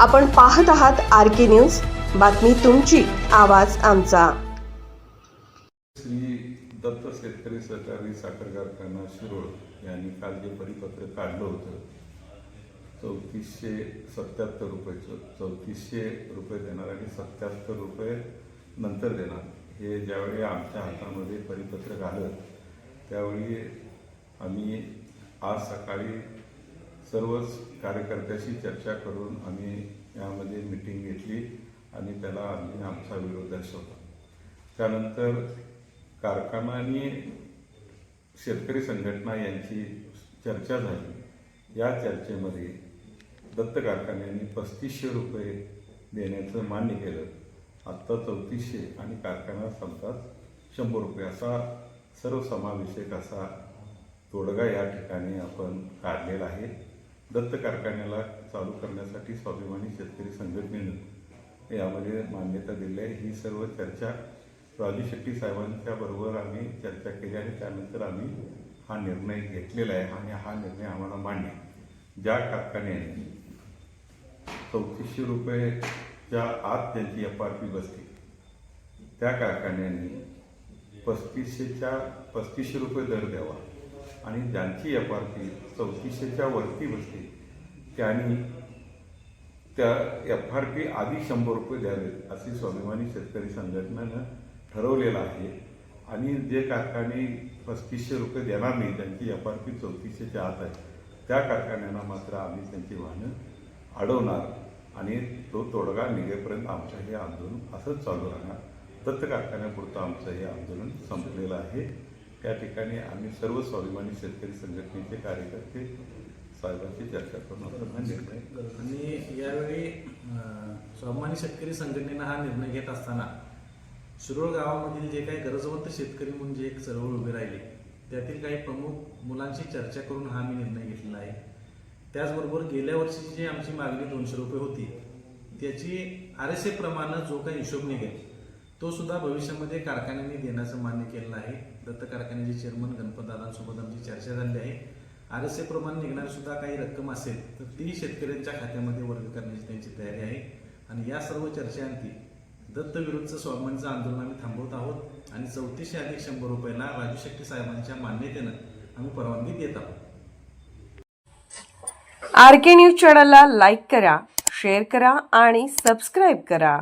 आपण पाहत आहात आर के न्यूज. बातमी तुमची आवाज आमचा. श्री दत्त शेतकरी सहकारी साखर कारखाना शिरोळ यांनी काल जे परिपत्र काढलं होतं चौतीसशे सत्याहत्तर रुपयाचं चौतीसशे रुपये देणार आणि सत्याहत्तर रुपये नंतर देणार हे ज्यावेळी आमच्या हातामध्ये परिपत्रक आलं त्यावेळी आम्ही आज सकाळी सर्वच कार्यकर्त्याशी चर्चा करून आम्ही यामध्ये मिटिंग घेतली आणि त्याला आम्ही आमचा विरोध दर्शवला. त्यानंतर कारखाना आणि शेतकरी संघटना यांची चर्चा झाली. या चर्चेमध्ये दत्त कारखान्यांनी पस्तीसशे रुपये देण्याचं मान्य केलं. आत्ता चौतीसशे आणि कारखाना संपतात शंभर रुपये. असा सर्वसमावेशक असा तोडगा या ठिकाणी आपण काढलेला आहे. दत्त कारखान्याला चालू करण्यासाठी स्वाभिमानी शेतकरी संघटनेनं यामध्ये मान्यता दिली आहे. ही सर्व चर्चा राजू शेट्टी साहेबांच्या बरोबर आम्ही चर्चा केली आणि त्यानंतर आम्ही हा निर्णय घेतलेला आहे आणि हा निर्णय आम्हाला मान्य ज्या कारखान्याने चौतीसशे रुपयेच्या आत त्यांची एफ आर पी बसते त्या कारखान्यांनी पस्तीसशेच्या पस्तीसशे रुपये दर द्यावा. आणि ज्यांची एफ आर पी चौतीसशेच्या वरती बसते त्यांनी त्या एफ आर पी आधी शंभर रुपये द्यावेत अशी स्वाभिमानी शेतकरी संघटनेनं ठरवलेलं आहे. आणि जे कारखाने पस्तीसशे रुपये देणार नाही त्यांची एफ आर पी चौतीसशेच्या आत आहे त्या कारखान्यांना मात्र आम्ही त्यांची वाहनं अडवणार आणि तो तोडगा निघेपर्यंत आमचं हे आंदोलन असंच चालू राहणार. दत्त कारखान्यापुरतं आमचं हे आंदोलन संपलेलं आहे. त्या ठिकाणी आम्ही सर्व स्वाभिमानी शेतकरी संघटनेचे कार्यकर्ते साहेबांची चर्चा करून हा म्हणजे निर्णय आणि यावेळी स्वाभिमानी शेतकरी संघटनेनं हा निर्णय घेत असताना शिरोळ गावामधील जे काही गरजवंत शेतकरी म्हणून जे एक चळवळ उभे राहिले त्यातील काही प्रमुख मुलांशी चर्चा करून हा मी निर्णय घेतलेला आहे. त्याचबरोबर गेल्या वर्षीची जी आमची मागणी दोनशे रुपये होती त्याची आर एस प्रमाणे जो काही हिशोब निघेल तो सुद्धा भविष्यामध्ये कारखान्यांनी देण्याचं मान्य केलेलं आहे. दत्त कारखान्याचे चेअरमन गणपतदादांसोबत आमची चर्चा झाली आहे. आर एस एप्रमाणे निघणारी सुद्धा काही रक्कम असेल तर ती शेतकऱ्यांच्या खात्यामध्ये वर्ग करण्याची त्यांची तयारी आहे. आणि या सर्व चर्चेअंती दत्त विरुद्ध स्वाभिमानीचं आंदोलन आम्ही थांबवत आहोत. आणि चौतीसशे अधिक शंभर रुपयाला राजू शेट्टी साहेबांच्या मान्यतेनं आम्ही परवानगी देत आहोत. आर के न्यूज चॅनलला लाईक करा शेअर करा आणि सबस्क्राईब करा.